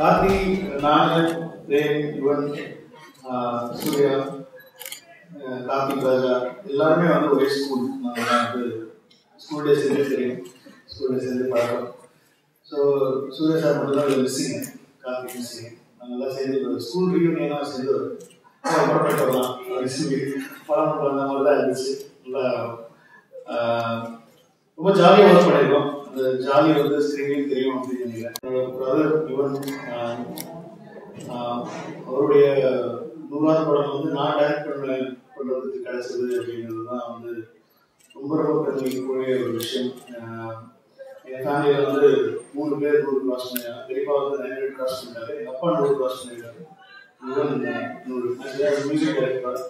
கார்த்தி நான் பிரேம் யுவன் சூர்யா கார்த்திக் ராஜா எல்லாருமே வந்து ஒரே ஸ்கூல் நாங்கள் வந்து ஸ்கூல் டேஸ் இருந்தே தெரியும். ஸ்கூல் டேஸ் இருந்தே பழக்கம். ஸோ சூர்யா சார் மட்டும் தான் மிஸ்ஸிங் கார்த்திக் மிஸ்ஸிங் நாங்கள்லாம் சேர்ந்து ஸ்கூல் ரீயூனியனாக சேர்ந்து புறப்பட்டு வரலாம் படம் அந்த மாதிரி தான் இருந்துச்சு. நல்லா ரொம்ப ஜாலியாக ஒர்க் பண்ணியிருக்கோம். அந்த ஜாலி வந்து ஸ்க்ரீன்லேயும் தெரியும் அப்படின்னு பிரதர் இவன் அவருடைய நூறாவது படம் வந்து நான் டைரக்ட் பண்ண பண்ணுறதுக்கு கிடைச்சது அப்படிங்கிறது தான் வந்து ரொம்ப ரொம்ப பெருமைக்குரிய ஒரு விஷயம். என் ஃபேமிலியில் வந்து மூணு பேர் நூறு கிராஸ் பண்ணிருக்காங்க பெரியப்பா வந்து நைன் ஹண்ட்ரட் கிராஸ் பண்ணிட்டாரு எங்கள் அப்பா நூறு கிராஸ் பண்ணியிருக்காரு யுவன் நூறு மியூசிக் டைரக்டர்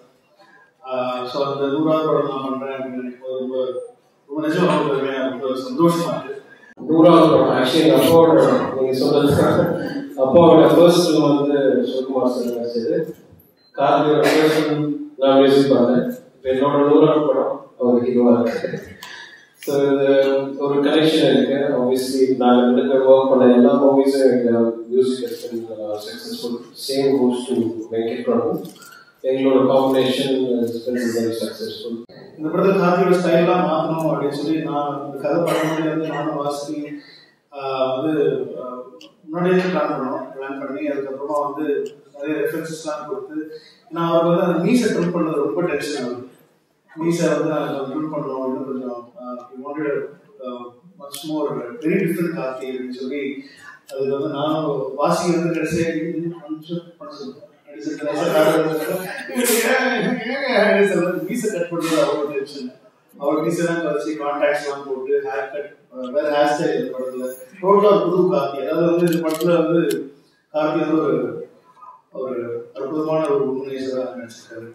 ஸோ அந்த நூறாவது படம் நான் பண்ணுறேன் அப்படின்னு ரொம்ப ரொம்ப நிஜமாக ரொம்ப பெருமையா, ரொம்ப படம் ஆக்சுவலி எங்கள் அப்பாவோட நீங்கள் சொன்னது அப்பாவோட ஃபர்ஸ்ட் வந்து சிவகுமார் சார் நடிச்சது கார்த்தியோட ஃபர்ஸ்ட் நான் மியூசிக் பண்ணேன். இப்போ என்னோட நூறாவது படம் அவர் ஹீரோவாக இருக்கு. ஸோ இது ஒரு கனெக்ஷன் இருக்கு. ஆப்வியஸ்லி நாங்கள் ரெண்டு பேர் ஒர்க் பண்ண எல்லா மூவிஸும் எங்கள் music successful same goes to Venkat Prabhu எங்களோட காம்பினேஷன் வெரி சக்ஸஸ்ஃபுல் இந்த படத்தில் கார்த்தியோட ஸ்டைல்லாம் மாற்றணும் அப்படின்னு சொல்லி நான் இந்த கதை பண்ணும்போது வந்து நானும் வாசி ஆஹ் வந்து முன்னாடியே பிளான் பண்ணோம் பிளான் பண்ணி அதுக்கப்புறமா வந்து நிறைய ரெஃபரன்சஸ்லாம் கொடுத்து நான் அவருக்கு வந்து அந்த மீசை ட்ரில் பண்ணது ரொம்ப டென்ஷன் ஆகுது மீசை வந்து நான் ட்ரில் பண்ணணும் இன்னும் கொஞ்சம் much more very different Karthi அப்படின்னு சொல்லி அதுக்கு வந்து நானும் வாசி வந்து கடைசியாக பண்ண சொல்லுவேன் மீசை கட் பண்றது அவ்வளோ டென்ஷன் அவர் மீசெல்லாம் கழிச்சு கான்டாக்ட்ஸ் போட்டு ஹேர் கட் வேற ஹேர் ஸ்டைல் இந்த படத்துல டோட்டலா புது கார்த்தி அதாவது வந்து இந்த படத்துல வந்து கார்த்தி வந்து ஒரு ஒரு அற்புதமான ஒரு உண்மையேசரா நினைச்சிருக்காரு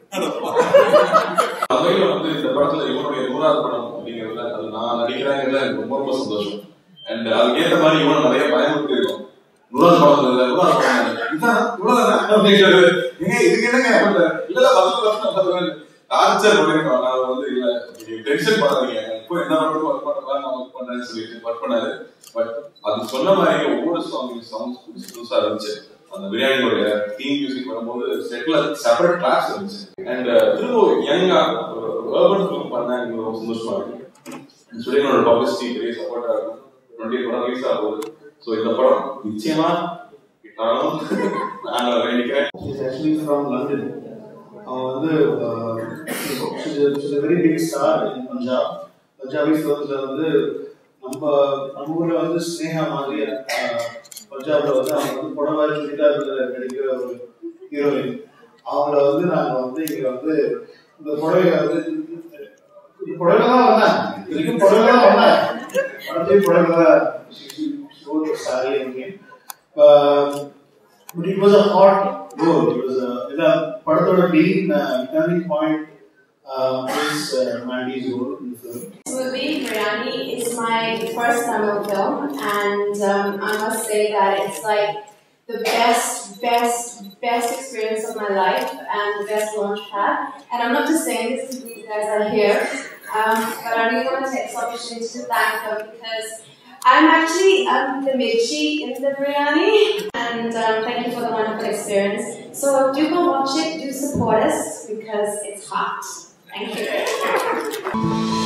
வந்து இந்த படத்துல இவனுடைய நூறாவது படம் அப்படிங்கிறதுல அது நான் நடிக்கிறேங்கிறதுல எனக்கு ரொம்ப ரொம்ப சந்தோஷம் அண்ட் அதுக்கேற்ற மாதிரி இவனும் நிறைய பயமுறுத்தி இருக்கும் நூறாவது படம் இதுக்கு என்னங்க இல்ல இல்ல பத்து வருஷம் டார்ச்சர் பண்ணிருக்கோம் நான் வந்து இல்ல டென்ஷன் பண்ணாதீங்க இப்போ என்ன பண்றது ஒர்க் பண்ணலாம் நான் ஒர்க் பண்றேன்னு சொல்லிட்டு ஒர்க் பண்ணாரு பட் அது சொன்ன மாதிரி ஒவ்வொரு சாங் சாங்ஸ் புதுசு புதுசா இருந்துச்சு அந்த பிரியாணியோட தீம் மியூசிக் வரும்போது செட்ல செப்பரேட் கிளாஸ் இருந்துச்சு அண்ட் திரும்ப யங்கா ஒரு ஏர்பன் ஃபிலிம் பண்ணா எனக்கு ரொம்ப சந்தோஷமா இருக்கு ஸ்டுடியோட பப்ளிசிட்டி பெரிய சப்போர்ட்டா இருக்கும் டுவெண்ட்டி ஆகுது ஸோ இந்த படம் நிச்சயமா கிட்டாலும் நான் வேண்டிக்கிறேன். ஆக்சுவலி ஃப்ரம் லண்டன் அவன் வந்து very big star in Punjab Punjabi ஃபிலிம்ஸ்ல வந்து நம்ம நம்ம ஊர்ல வந்து ஸ்னேகா மாதிரி அஹ், பஞ்சாப்ல வந்து அவங்க வந்து புடவை சுடிதார்ல கிடைக்கிற ஒரு ஹீரோயின் அவங்கள வந்து நாங்க வந்து இங்க வந்து இந்த புடவைய வந்து இந்த புடவை தான் வந்தேன் இதுக்கும் புடவை தான் வந்தேன் படத்தையும் புடவை தான் सारे उनके um, but it was a hot road. It was a it a part of the main uh, turning point uh, is uh, Mandy's role in the film. This movie Biryani is my first Tamil film, and um, I must say that it's like the best, best, best experience of my life and the best launch pad. And I'm not just saying this because you guys are here, um, but I really want to take this opportunity to thank them because I'm actually um, the Mirchi in the biryani, and um, thank you for the wonderful experience. So do go watch it, do support us because it's hot. Thank you.